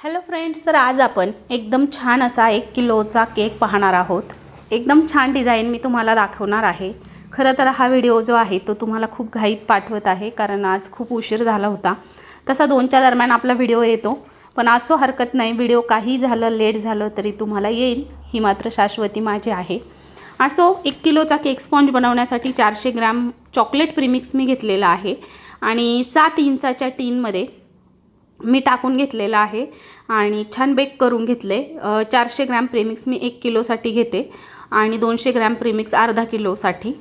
Hello friends तर आज आपण एकदम छान असा एक किलोचा केक पाहणार आहोत. एकदम छान डिझाईन मी तुम्हाला दाखवणार आहे. खरं तर हा व्हिडिओ जो आहे तो तुम्हाला खूप घाईत पाठवत आहे कारण आज खूप उशीर झाला होता. तसा दोनच्या दरम्यान आपला व्हिडिओ येतो पण असो हरकत नाही व्हिडिओ काही झालं लेट झालं तरी तुम्हाला येईल. ही मात्र शाश्वती माझी आहे. असो एक किलोचा केक स्पॉन्ज बनवण्यासाठी चारशे ग्रॅम चॉकलेट प्रीमिक्स मी घेतलेला आहे. आणि सात इंचाच्या टीनमध्ये मी टाकून घेतलेलं आहे आणि छान बेक करून घेतले. चारशे ग्रॅम प्रेमिक्स मी एक किलोसाठी घेते आणि दोनशे ग्रॅम प्रेमिक्स अर्धा किलोसाठी.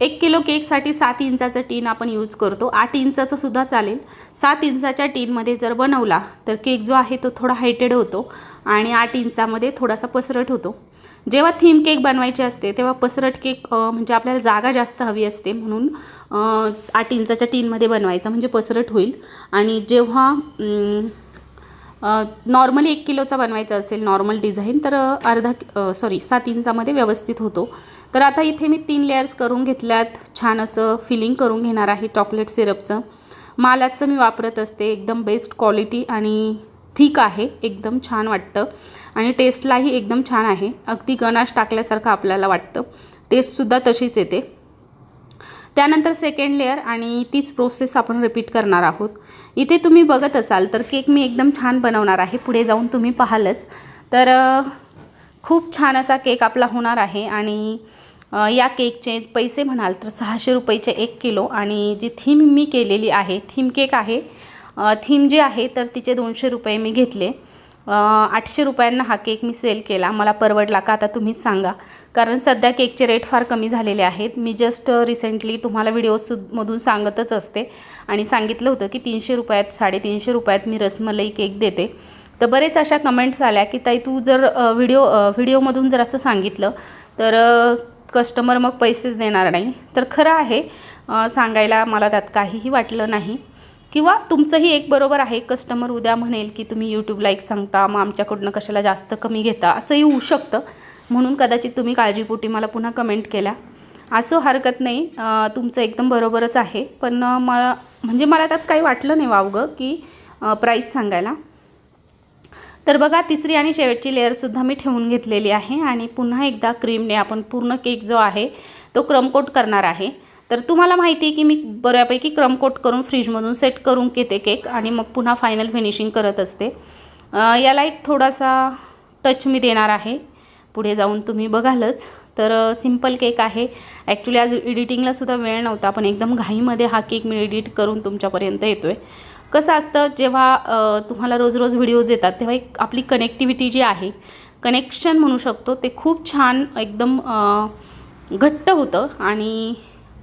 एक किलो केकसाठी सात इंचाचं टीन आपण यूज करतो. आठ इंचाचं सुद्धा चालेल. सात इंचाच्या टीनमध्ये जर बनवला तर केक जो आहे तो थोडा हायटेड होतो आणि आठ इंचामध्ये थोडासा पसरट होतो. जेव्हा थीम केक बनवायचे असते तेव्हा पसरट केक म्हणजे आपल्याला जागा जास्त हवी असते म्हणून आठ इंचाच्या टीनमध्ये बनवायचं म्हणजे पसरट होईल. आणि जेव्हा नॉर्मली एक किलोचा बनवायचा असेल नॉर्मल डिझाईन तर अर्धा सॉरी सात इंचामध्ये व्यवस्थित होतो. तर आता इथे मी तीन लेयर्स करून घेतल्यात. छान असं फिलिंग करून घेणार आहे चॉकलेट सिरपचं मालाचं मी वापरत असते. एकदम बेस्ट क्वालिटी आणि थिक आहे. एकदम छान वाटतं. आणि टेस्टलाही एकदम छान आहे. अगदी गणाश टाकल्यासारखं आपल्याला वाटतं. टेस्टसुद्धा तशीच येते. त्यानंतर सेकंड लेअर आणि तीच प्रोसेस आपण रिपीट करणार आहोत. इथे तुम्ही बघत असाल तर केक मी एकदम छान बनवणार आहे. पुढे जाऊन तुम्ही पाहालच. तर खूप छान असा केक आपला होणार आहे आणि या केकचे पैसे म्हणाल तर सहाशे रुपयेचे एक किलो आणि जी थीम मी केलेली आहे थीम केक आहे थीम जी आहे तर तिचे दोनशे रुपये मी घेतले. आठशे रुपयांना हा केक मी सेल केला. मला परवडला का आता तुम्हीच सांगा. कारण सध्या केकचे रेट फार कमी झालेले आहेत. मी जस्ट रिसेंटली तुम्हाला व्हिडिओमधून सांगतच असते. आणि सांगितलं होतं की तीनशे रुपयात साडेतीनशे रुपयात मी रसमलाई केक देते. तर बरेच अशा कमेंट्स आल्या की ताई तू जर व्हिडिओ व्हिडिओमधून जर असं सांगितलं तर कस्टमर मग पैसेच देणार नाही. तर खरं आहे सांगायला मला त्यात काहीही वाटलं नाही. किंवा तुमचंही एक बरोबर आहे कस्टमर उद्या म्हणेल की तुम्ही यूट्यूबला एक सांगता मग आमच्याकडनं कशाला जास्त कमी घेता असंही होऊ शकतं. म्हणून कदाचित तुम्ही काळजीपोटी मला पुन्हा कमेंट केल्या. असं हरकत नाही. तुमचं एकदम बरोबरच आहे. पण मला म्हणजे मला त्यात काही वाटलं नाही वावगं की प्राईस सांगायला. तर बघा तिसरी आणि शेवटची लेअरसुद्धा मी ठेवून घेतलेली आहे आणि पुन्हा एकदा क्रीमने आपण पूर्ण केक जो आहे तो क्रमकोट करणार आहे. तर तुम्हाला माहिती आहे की मी बऱ्यापैकी क्रमकोट करून फ्रीजमधून सेट करून घेते केक आणि मग पुन्हा फायनल फिनिशिंग करत असते. याला एक थोडासा टच मी देणार आहे. पुढे जाऊन तुम्ही बघालच. तर सिंपल केक आहे. ॲक्च्युली आज एडिटिंगला सुद्धा वेळ नव्हता पण एकदम घाईमध्ये हा केक मी एडिट करून तुमच्यापर्यंत येतो आहे कसं असतं जेव्हा तुम्हाला रोज रोज व्हिडिओज येतात तेव्हा एक आपली कनेक्टिव्हिटी जी आहे कनेक्शन म्हणू शकतो ते खूप छान एकदम घट्ट होतं आणि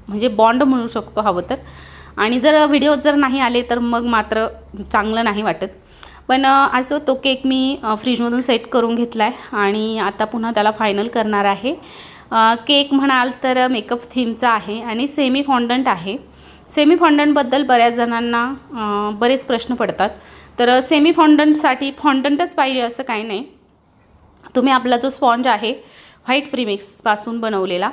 म्हणजे बॉन्ड म्हणू शकतो हवं तर आणि जर व्हिडिओ जर नाही आले तर मग मात्र चांगलं नाही वाटत. पण असं असो तो केक मी फ्रीजमधून सेट करून घेतला आहे आणि आता पुन्हा त्याला फायनल करणार आहे. केक म्हणाल तर मेकअप थीमचा आहे आणि सेमी फॉन्डंट आहे. सेमी फॉन्डंटबद्दल बऱ्याच जणांना बरेच प्रश्न पडतात. तर सेमी फॉन्डंटसाठी फॉन्डंटच पाहिजे असं काही नाही. तुम्ही आपला जो स्पॉन्ज आहे व्हाईट प्रीमिक्सपासून बनवलेला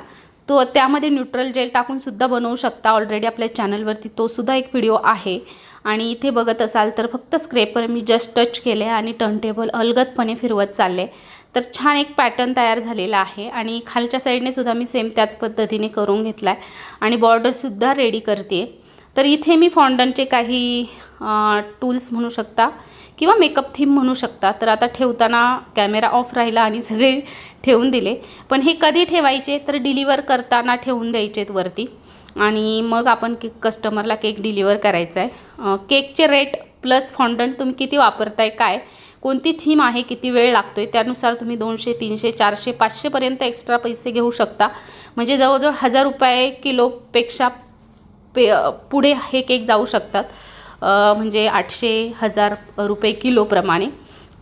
तो त्यामध्ये न्यूट्रल जेल टाकूनसुद्धा बनवू शकता ऑलरेडी आपल्या चॅनलवरती तोसुद्धा एक व्हिडिओ आहे. आणि इथे बघत असाल तर फक्त स्क्रेपर मी जस्ट टच केले आणि टर्नटेबल अलगदपणे फिरवत चालले तर छान एक पॅटर्न तयार झालेला आहे. आणि खालच्या साईडने सुद्धा मी सेम त्याच पद्धतीने करून घेतला आहे आणि बॉर्डरसुद्धा रेडी करते तर इथे मी फॉन्डनचे काही टूल्स म्हणू शकता. किंवा मेकअप थीम म्हणू शकता तर आता ठेवताना कॅमेरा ऑफ राहिला आणि सगळे ठेवून दिले. पण हे कधी ठेवायचे? तर डिलिव्हर करताना ठेवून द्यायचेत वरती. आणि मग आपण के कस्टमरला केक डिलिव्हर करायचा आहे केकचे रेट प्लस फॉन्डंट तुम्ही किती वापरताय काय कोणती थीम आहे किती वेळ लागतो आहे त्यानुसार तुम्ही दोनशे तीनशे चारशे पाचशेपर्यंत एक्स्ट्रा पैसे घेऊ शकता. म्हणजे जवळजवळ हजार रुपये किलोपेक्षा पे पुढे हे केक जाऊ शकतात. म्हणजे आठशे हजार रुपये किलोप्रमाणे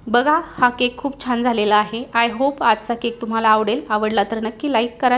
बघा हा केक खूप छान झालेला आहे. आय होप आजचा केक तुम्हाला आवडेल. आवडला तर नक्की लाईक करा.